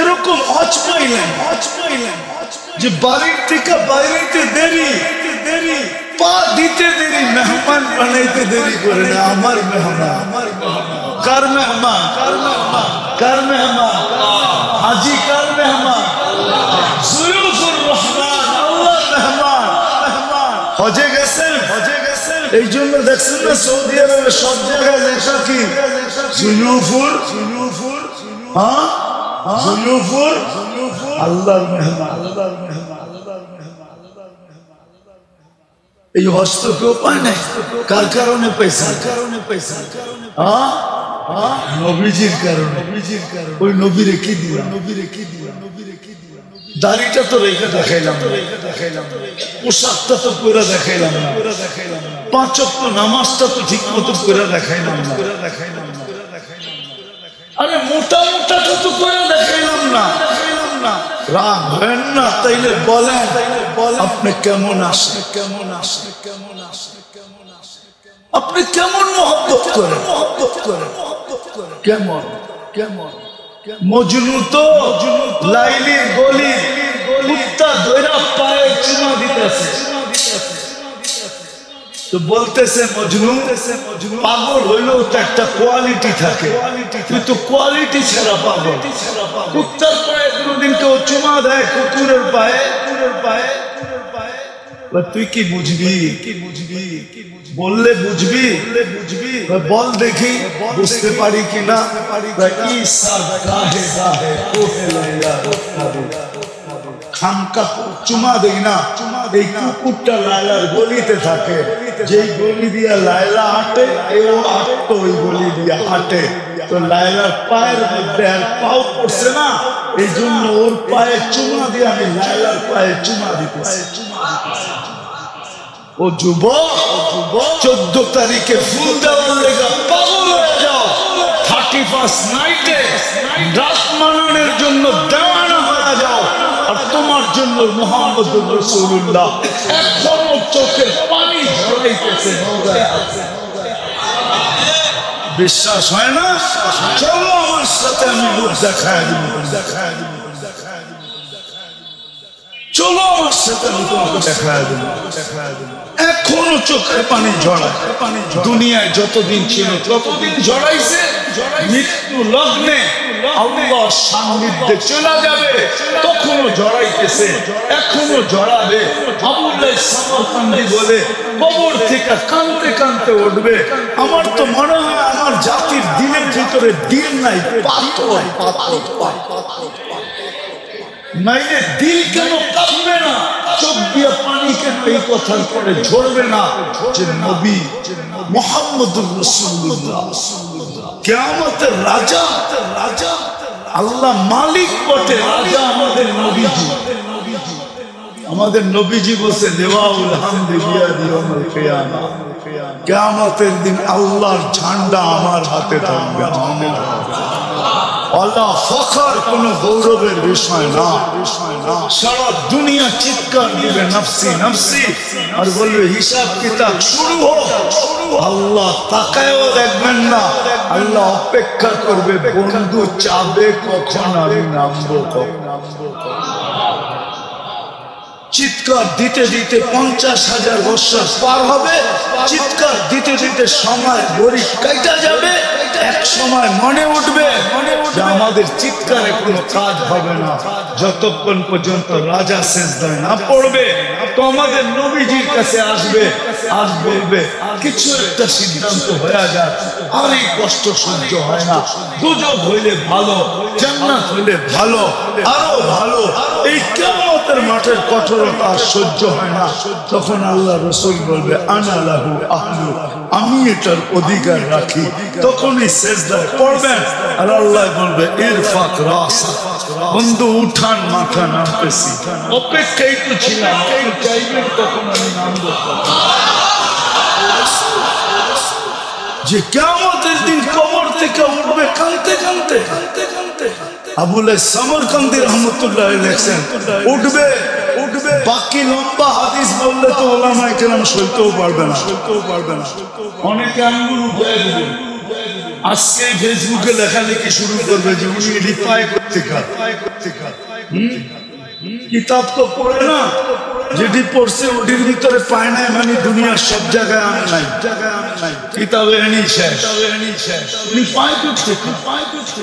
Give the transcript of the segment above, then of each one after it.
এরকম হজ পাইলেন হজ পাইলেন। যে বাড়ির থেকে বাইরেতে দেরি দেরি পা দিতে দেরি, মেহমান বানাইতে দেরি করে না, আমার মেহমান। আমার কার মেহমান? কার মেহমান? কার মেহমান? হাজি কার মেহমান। জুলুফুর রহমান হজে গেছেন। এই জন্য দেখছেন না সৌদি আরবে সব জায়গায় লেখা কি? জুলুফুর? জুলুফুর হ্যাঁ? জুলুফুর? আল্লাহর মেহমান আল্লাহর মেহমান আল্লাহর মেহমান এই হস্ত কেউ পায় নাই? কার কারণে পয়সা কারণে পয়সা হ্যাঁ হ্যাঁ? নবীজির কারণে নবীজির কারণে। ওই নবীরে কি দিলাম? নবীরে কি দিলাম? দাড়িটা তো রেখে দেখাইলাম পোশাকটা তো করে দেখাইলাম নামাজটা তো ঠিক মতো করে দেখাইলাম আরে মোটা তো করে দেখাইলাম না। না, তাইলে বলেন, আপনি কেমন আসে কেমন আসে কেমন আসে কেমন আসে আপনি কেমন মহব্বত করেন মহব্বত করেন? কেমন কেমন? মজনু তো লাইলির গলি, কুত্তা দৈরা পায়ে চুমা দিতেছে। তো বলতেছে, মজনু, পাগল হইলেও তো একটা কোয়ালিটি থাকে। তুই তো কোয়ালিটি ছাড়া পাগল। কুত্তার পায়ে কোনোদিন কেউ চুমা দেয়, কুকুরের পায়ে কুকুরের পায়ে। তুই কি বুঝবি? কি বুঝবি কি বললে বুঝবি? বললে বুঝবি বল দেখি, বুঝতে পারি কোহে লাইলা খামকা চুমা দেই না। এই কুকুরটা লাইলার গলিতে থাকে। যেই গলি দিয়া লাইলা হাঁটে, এও হাঁটতো ওই গলি দিয়া হাঁটে। তো লাইলার পায়ের মধ্যে আর পাও পড়ছে না। এই জন্য ওর পায়ে চুমা দিয়ে আমি লাইলার পায়ে চুমা দিতেছি। ও যুবক চোদ্দ তারিখে ফুল দেওয়ার পাগল হয়ে যাও। থার্টি ফার্স্ট নাইটে রাত মানানোর জন্য দেওয়ানা হয়ে যাও। আর তোমার জন্য মোহাম্মদ রসুল্লাহ এখনও চোখের পানি ঝরাইতেছে। বিশ্বাস হয় না? চলো আমার সাথে আমি দেখায় দেখায় চলো আমার সাথে তোমাকে দেবো এখনও চোখের পানি ঝরায়। পানি দুনিয়ায় যতদিন ছিল ততদিন ঝরাইছে মৃত্যু লগ্নে আল্লাহর সান্নিধ্যে চলে যাবে, তখনও জড়াইতেছে এখনও জড়াবে আবুল্লাহ সামরকান্দি বলে, কবর থেকে কানতে কানতে উঠবে। আমার তো মনে হয় আমার জাতির দিনের ভিতরে দিন নাই পাথর পাথর পাথর। নাইলে দিল কেন কাঁপবে না? চোখ দিয়ে পানি কেন এই কথার পরে ঝরবে না? যে নবী কেয়ামতের রাজা রাজা, আল্লাহ মালিক বটে, রাজা আমাদের নবীজি। আমাদের নবীজি বসে দেওয়াউল হামদি কেয়ামতের দিন আল্লাহর ঝান্ডা আমার হাতে থাকবে। আমার আল্লাহ ফখর কোন গৌরবের বিষয় না। সারা দুনিয়া চিৎকার দিবে আর বলবে, হিসাব কিতাব শুরু হোক। আল্লাহ তাকায়ও দেখবেন না। আল্লাহ অপেক্ষা করবে, বন্ধু চাবে কখন আমি নামবো চিৎকার দিতে দিতে পঞ্চাশ হাজার বছর পার হবে। চিৎকার দিতে দিতে সময় গরিব কাইটা যাবে। এক সময় মনে উঠবে আমাদের চিৎকারে কোনো কাজ হবে না। যতক্ষণ পর্যন্ত রাজা শেষ দেয় না পড়বে তো আমাদের নবীজির কাছে আসবে আজ বলবে কিছু একটা সিদ্ধান্ত হয়ে যায় আর এই কষ্ট সহ্য হয় না। দুজক হইলে ভালো জান্নাত হলে ভালো আরও ভালো। এই কেমতের মাঠের কঠোরতা সহ্য হয় না। তখন আল্লাহ রসুল বলবে আনালাহু আহলু, আমি এটার অধিকার রাখি। তখনই শেষদায় পড়বেন আর আল্লাহ বলবে এর ফাঁক রাসা, বন্ধু, উঠান মাথা নামতেছি। অপেক্ষাই তো ছিলাম চাইবেন তখন আমি নামবো যে কেমন দিন কবর থেকে উঠবে কানতে কানতে কানতে আবুল সমরকান্দি রহমতুল্লাহ লেখছেন। উঠবে উঠবে। বাকি লম্বা হাদিস বললে তো ওলামায়ে কেরাম সইতেও পারবে না। সইতেও পারবে না। অনেকে আঙ্গুল উঠে আজকে ফেসবুকে লেখালেখি শুরু করবে যে উনি রিপাই করতে কিতাব তো পড়ে না। যেটি পড়ছে ওটির ভিতরে পায় নাই মানে দুনিয়ার সব জায়গায় আনে নাই। জায়গায় আনে নাই কিতাবে এনি শেষ। উনি পায় করতে পায় করতে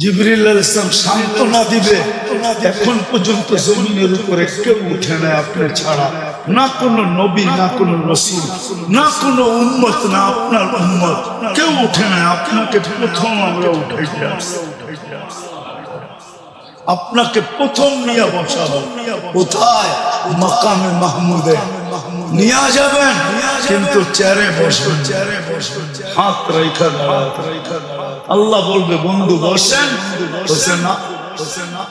জিবরিল আলাইহিস সালাম সান্ত্বনা দিবে। এখন পর্যন্ত জমিনের উপরে কেউ উঠে না আপনার ছাড়া। না কোনো নবী, না কোনো রসুল, না কোনো উম্মত, না আপনার উম্মত। কেউ উঠে না আপনাকে প্রথম আমরা উঠে আসছি। আপনাকে প্রথম নিয়ে বসাবো। কোথায়? মাকামে মাহমুদে। নিয়ে যাবেন? কিন্তু চেয়ারে বসবেন। চেয়ারে বসবেন হাত রেখা আল্লাহ বলবে, বন্ধু, বসেন। বসে না। বসে না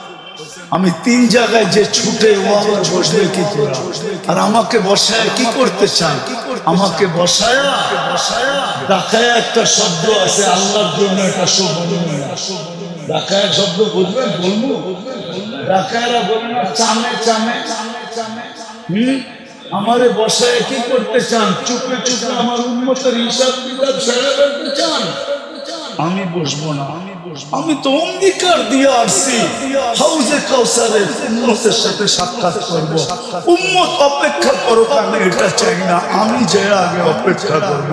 আমি তিন জায়গায় যে ছুটে ও বসবে কি আর আমাকে বসায় কি করতে চান? আমাকে বসায়? ঢাকায় একটা শব্দ আছে, আল্লাহর জন্য একটা শব্দ ঢাকায় শব্দ বুঝবেন? বলব? ডাকায়রা বলে না, চামে চামে। হম? আমারে বসায় কি করতে চান? চুপে চুপে আমার উন্মতের হিসাব কিতাব সেরে ফেলতে চান? আমি বসবো না। আমি আমি তো অঙ্গীকার দিয়ে আসছি। হাউজে কাউসারের উম্মতের সাথে সাক্ষাৎ করব। উম্মত অপেক্ষা করো আমি এটা চাই না। আমি যে আগে অপেক্ষা করব।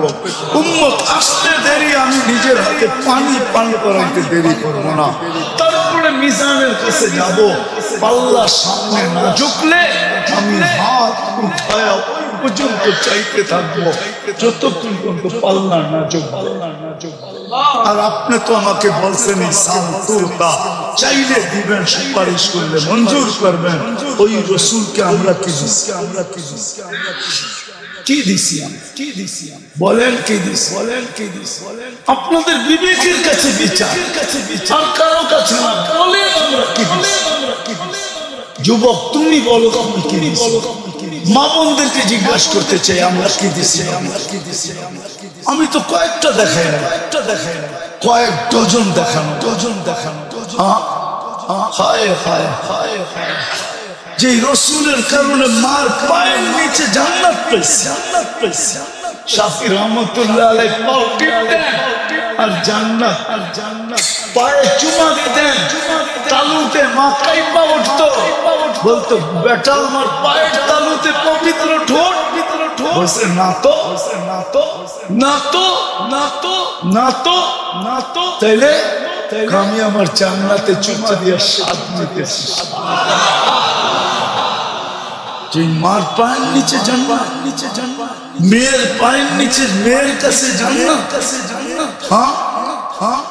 উম্মত আসতে দেরি, আমি নিজের হাতে পানি, পান করাইতে দেরি করব না। তারপরে মিজানের কাছে যাব। পাল্লা সামনে না ঝুঁকলে আমি হাত উঠায় পর্যন্ত চাইতে থাকব। যতক্ষণ পর্যন্ত পাল্লা না চোখ আর আপনি তো আমাকে বলছেন চাইলে দিবেন, সুপারিশ করলে মঞ্জুর করবেন। ওই রসুলকে আমরা কি আমরা কি কি দিছি? কি দিছি বলেন কি দিস বলেন কি দিস বলেন আপনাদের বিবেকের কাছে বিচার। কাছে বিচার কারও কাছে না। বলে আমরা কি কি যুবক, তুমি বলো তুমি কি বলো মা বোনদেরকে জিজ্ঞাসা করতে চাই, আমরা কি দিছি? আমি তো কয়েকটা দেখাই কয়েকটা দেখাই কয়েক ডজন দেখানো। ডজন দেখানো। হ্যাঁ? হ্যাঁ? হায় হায়। যে রসুলের কারণে মার পায়ের নিচে জান্নাত পেয়েছে জান্নাত পেয়েছে শাফি রহমতুল্লাহ আলাই পাও আর জান্নাত আর জান্নাত। পায়ে চুমা দিতেন, তালুতে কাইপা উঠতো। বলতো আমার পায়ের তালুতে পবিত্র ঠোঁট। বলছে না তো না তো না তো না তো না তো না তো তাইলে আমি আমার জান্নাতে চুমা দিয়ে স্বাদ নিতেছি যে মার পায়ের নিচে জান্নাত নিচে জান্নাত মেয়ের পায়ের নিচে, মেয়ের কাছে জান্নাত। কাছে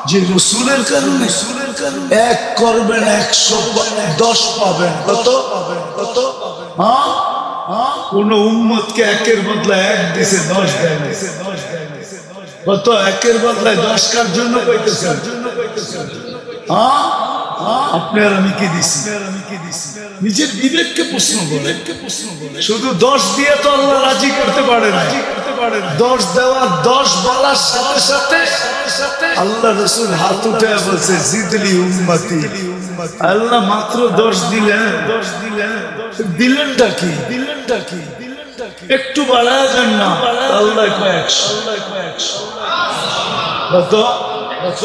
যে রসুলের কারণে এক করবেন, একশো দশ পাবেন। কত? কত? হ্যাঁ? হ্যাঁ? কোন একের এক দিছে, দশ দেয়। কত? একের দশ কার জন্য হ্যাঁ? আপনি আর আমি কি দিছি? আমি কি দিছি নিজের বিবেককে প্রশ্ন বলে শুধু দশ দিয়ে তো আল্লাহ রাজি করতে পারে না দশ দেওয়া দশ বলার সাথে সাথে আল্লাহ রসুল হাত উঠে বলছে, জিদলি উম্মতি। আল্লাহ মাত্র দশ দিলেন। দশ দিলেন দিলেনটা কি? দিলেনটা কি একটু বাড়ায় দেন না। আল্লাহ কয়েকশো। কত? কত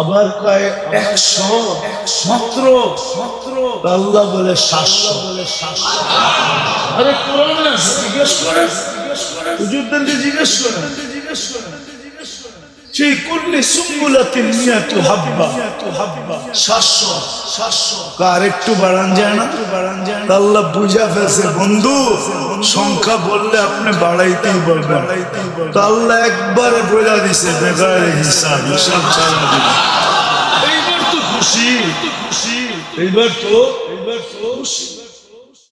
আবার কয় একশো? মাত্র? মাত্র আল্লাহ বলে সাতশো। বলে সাতশো আরে কোরআনে জিজ্ঞেস করেন। বন্ধু, সংখ্যা বললে আপনি বাড়াইতেই বলবেন। তো আল্লাহ একবারে বোঝা দিছে বেকার হিসাব হিসাব ছাড়া দিবে এইবার তো খুশি খুশি। এইবার তো এইবার তো খুশি।